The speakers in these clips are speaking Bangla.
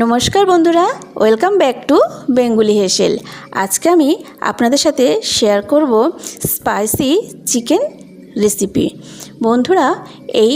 নমস্কার বন্ধুরা, ওয়েলকাম ব্যাক টু বেঙ্গুলি হেসেল। আজকে আমি আপনাদের সাথে শেয়ার করব স্পাইসি চিকেন রেসিপি। বন্ধুরা, এই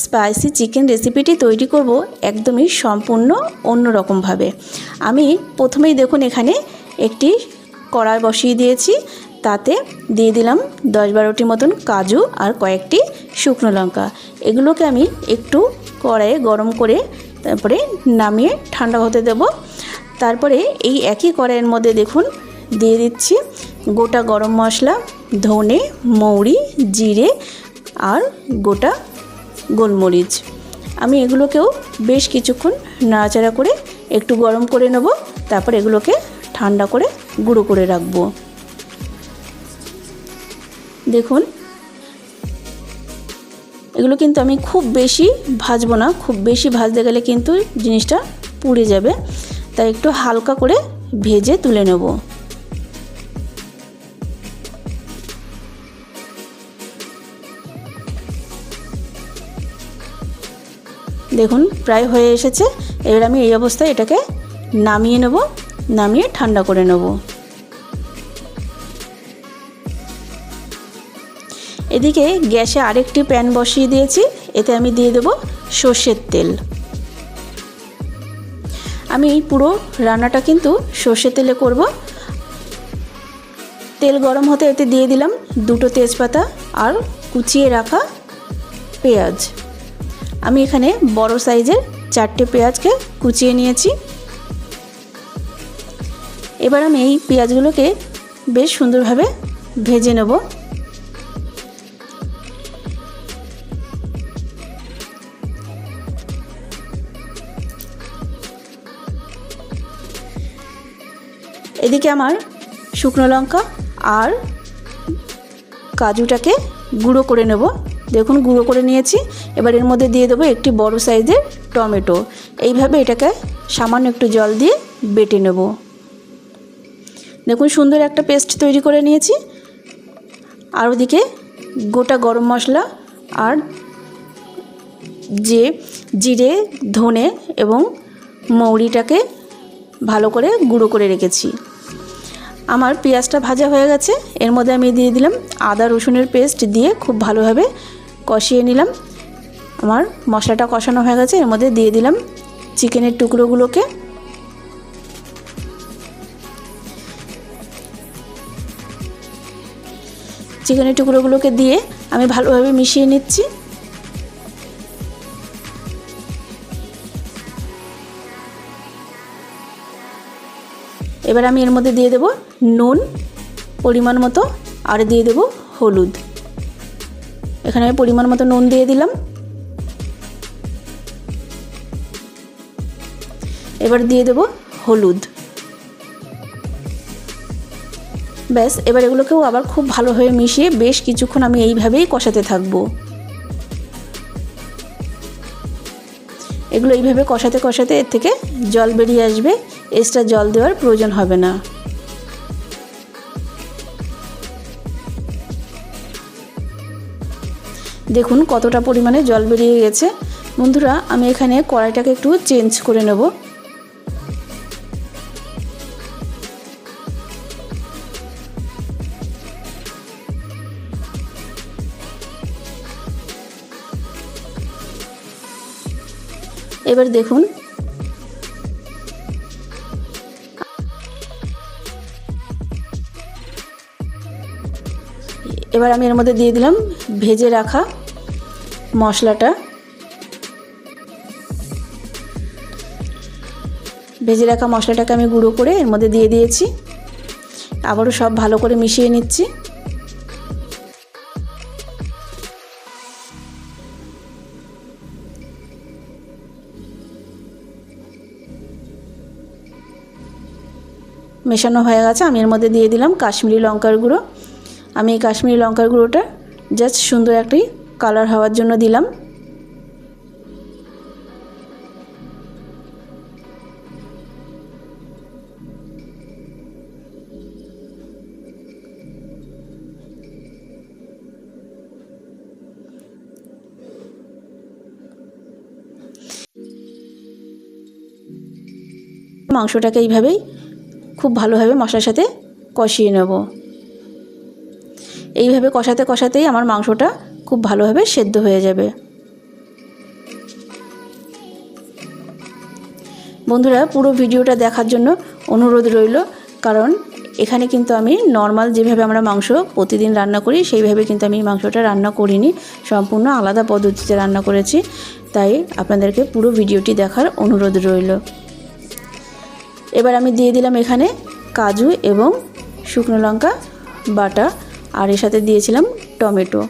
স্পাইসি চিকেন রেসিপিটি তৈরি করব একদমই সম্পূর্ণ অন্য রকমভাবে আমি প্রথমেই দেখুন এখানে একটি কড়াই বসিয়ে দিয়েছি, তাতে দিয়ে দিলাম দশ বারোটি মতন কাজু আর কয়েকটি শুকনো লঙ্কা। এগুলোকে আমি একটু কড়াইয়ে গরম করে তারপরে নামিয়ে ঠান্ডা হতে দেব। তারপরে এই একই কড়াইয়ের মধ্যে দেখুন, দিয়ে দিচ্ছি গোটা গরম মশলা, ধনে, মৌরি, জিরে আর গোটা গোলমরিচ। আমি এগুলোকেও বেশ কিছুক্ষণ নাড়াচাড়া করে একটু গরম করে নেব, তারপর এগুলোকে ঠান্ডা করে গুঁড়ো করে রাখব। দেখুন এগুলো কিন্তু আমি খুব বেশি ভাজবো না, খুব বেশি ভাজতে গেলে কিন্তু জিনিসটা পুড়ে যাবে। তাই একটু হালকা করে ভেজে তুলে নেব। দেখুন, প্রায় হয়ে এসেছে। এবার আমি এই অবস্থায় এটাকে নামিয়ে নেব, নামিয়ে ঠান্ডা করে নেব। এদিকে গ্যাসে আরেকটি প্যান বসিয়ে দিয়েছি, এতে আমি দিয়ে দেব সর্ষের তেল। আমি পুরো রান্নাটা কিন্তু সর্ষের তেলে করব। তেল গরম হতে এতে দিয়ে দিলাম দুটো তেজপাতা আর কুচিয়ে রাখা পেঁয়াজ। আমি এখানে বড় সাইজের চারটে পেঁয়াজকে কুচিয়ে নিয়েছি। এবার আমি এই পেঁয়াজগুলোকে বেশ সুন্দরভাবে ভেজে নেব। এদিকে আমার শুকনো লঙ্কা আর কাজুটাকে গুঁড়ো করে নেব। দেখুন, গুঁড়ো করে নিয়েছি। এবার এর মধ্যে দিয়ে দেবো একটি বড় সাইজের টমেটো। এইভাবে এটাকে সামান্য একটু জল দিয়ে বেটে নেব। দেখুন, সুন্দর একটা পেস্ট তৈরি করে নিয়েছি। আর ওদিকে গোটা গরম মশলা আর যে জিরে, ধনে এবং মৌরিটাকে ভালো করে গুঁড়ো করে রেখেছি। আমার পেঁয়াজটা ভাজা হয়ে গেছে। এর মধ্যে আমি দিয়ে দিলাম আদা রসুনের পেস্ট দিয়ে খুব ভালোভাবে কষিয়ে নিলাম। আমার মশলাটা কষানো হয়ে গেছে। এর মধ্যে দিয়ে দিলাম চিকেনের টুকরোগুলোকে। চিকেনের টুকরোগুলোকে দিয়ে আমি ভালোভাবে মিশিয়ে নিচ্ছি। এবার আমি এর মধ্যে দিয়ে দেব নুন, পরিমাণ মতো, আর দিয়ে দেব হলুদ। এখানে আমি পরিমাণ মতো নুন দিয়ে দিলাম। এবার দিয়ে দেব হলুদ। ব্যাস, এবার এগুলোকেও আবার খুব ভালোভাবে মিশিয়ে বেশ কিছুক্ষণ আমি এইভাবেই কষাতে থাকব। এগুলো এইভাবে কষাতে কষাতে এর থেকে জল বেরিয়ে আসবে। এক্সট্রা জল দেওয়ার প্রয়োজন হবে না। দেখুন কতটা পরিমাণে জল বেরিয়ে গেছে। বন্ধুরা, আমি এখানে কড়াইটাকে একটু চেঞ্জ করে নেব। এবার দেখুন। এবার আমি এর মধ্যে দিয়ে দিলাম ভেজে রাখা মশলাটা। ভেজে রাখা মশলাটাকে আমি গুঁড়ো করে এর মধ্যে দিয়ে দিয়েছি। আবারও সব ভালো করে মিশিয়ে নিচ্ছি। মেশানো হয়ে গেছে। আমি এর মধ্যে দিয়ে দিলাম কাশ্মীরি লঙ্কার গুঁড়ো। আমি এই কাশ্মীরি লঙ্কার গুঁড়োটা জাস্ট সুন্দর একটি কালার হওয়ার জন্য দিলাম। মাংসটাকে এইভাবেই খুব ভালোভাবে মশলার সাথে কষিয়ে নেব। এইভাবে কষাতে কষাতেই আমার মাংসটা খুব ভালোভাবে সেদ্ধ হয়ে যাবে। বন্ধুরা, পুরো ভিডিওটা দেখার জন্য অনুরোধ রইল, কারণ এখানে কিন্তু আমি নর্মাল যেভাবে আমরা মাংস প্রতিদিন রান্না করি, সেইভাবে কিন্তু আমি মাংসটা রান্না করিনি। সম্পূর্ণ আলাদা পদ্ধতিতে রান্না করেছি, তাই আপনাদেরকে পুরো ভিডিওটি দেখার অনুরোধ রইল। এবার আমি দিয়ে দিলাম এখানে কাজু এবং শুকনো লঙ্কা, বাটা, আর এর সাথে দিয়েছিলাম টমেটো।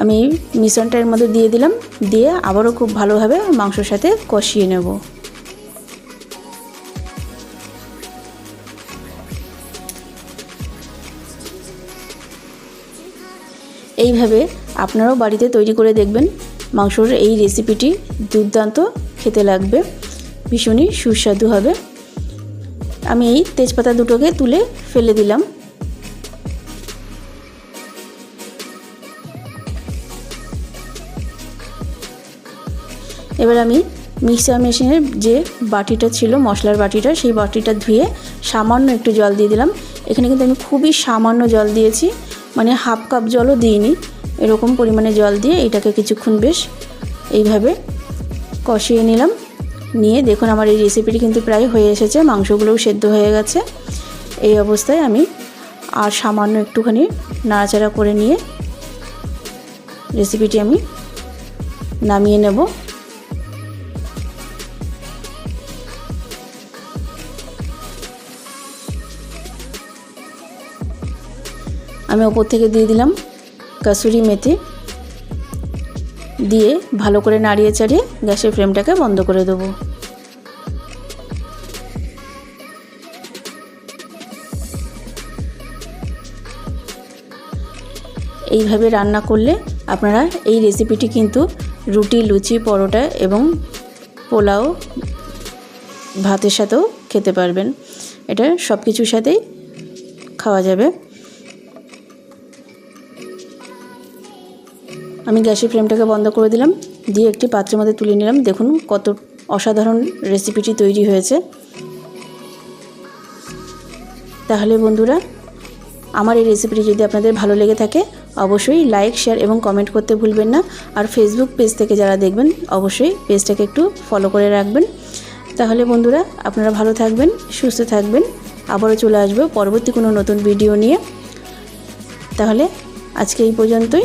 আমি মিশ্রণটা এর মধ্যে দিয়ে দিলাম, দিয়ে আবারও খুব ভালোভাবে মাংসর সাথে কষিয়ে নেব। এইভাবে আপনারাও বাড়িতে তৈরি করে দেখবেন মাংসর এই রেসিপিটি দুর্দান্ত, খেতে লাগবে, ভীষণই সুস্বাদু হবে। আমি এই তেজপাতা দুটোকে তুলে ফেলে দিলাম। এবার আমি মিক্সার মেশিনের যে বাটিটা ছিল, মশলার বাটিটা, সেই বাটিটা ধুয়ে সামান্য একটু জল দিয়ে দিলাম। এখানে কিন্তু আমি খুবই সামান্য জল দিয়েছি মানে হাফ কাপ জলও দিইনি। এরকম পরিমাণে জল দিয়ে এটাকে কিছুক্ষণ বেশ এইভাবে কষিয়ে নিলাম। নিয়ে দেখুন আমার এই রেসিপিটি কিন্তু প্রায় হয়ে এসেছে, মাংসগুলোও সেদ্ধ হয়ে গেছে। এই অবস্থায় আমি আর সামান্য একটুখানি নাড়াচাড়া করে নিয়ে রেসিপিটি আমি নামিয়ে নেব। আমি ওপর থেকে দিয়ে দিলাম কাসুরি মেথি। দিয়ে ভালো করে নাড়িয়ে চাড়িয়ে গ্যাসের ফ্লেমটাকে বন্ধ করে দেবো। এইভাবে রান্না করলে আপনারা এই রেসিপিটি কিন্তু রুটি, লুচি, পরোটা এবং পোলাও ভাতের সাথেও খেতে পারবেন। এটা সব কিছুর সাথেই খাওয়া যাবে। আমি গ্যাসের ফ্লেমটাকে বন্ধ করে দিলাম, দিয়ে একটি পাত্রের মধ্যে তুলে নিলাম। দেখুন কত অসাধারণ রেসিপিটি তৈরি হয়েছে। তাহলে বন্ধুরা, আমার এই রেসিপিটি যদি আপনাদের ভালো লেগে থাকে, অবশ্যই লাইক, শেয়ার এবং কমেন্ট করতে ভুলবেন না। আর ফেসবুক পেজ থেকে যারা দেখবেন, অবশ্যই পেজটাকে একটু ফলো করে রাখবেন। তাহলে বন্ধুরা, আপনারা ভালো থাকবেন, সুস্থ থাকবেন। আবারও চলে আসব পরবর্তী কোনো নতুন ভিডিও নিয়ে। তাহলে আজকে এই পর্যন্তই।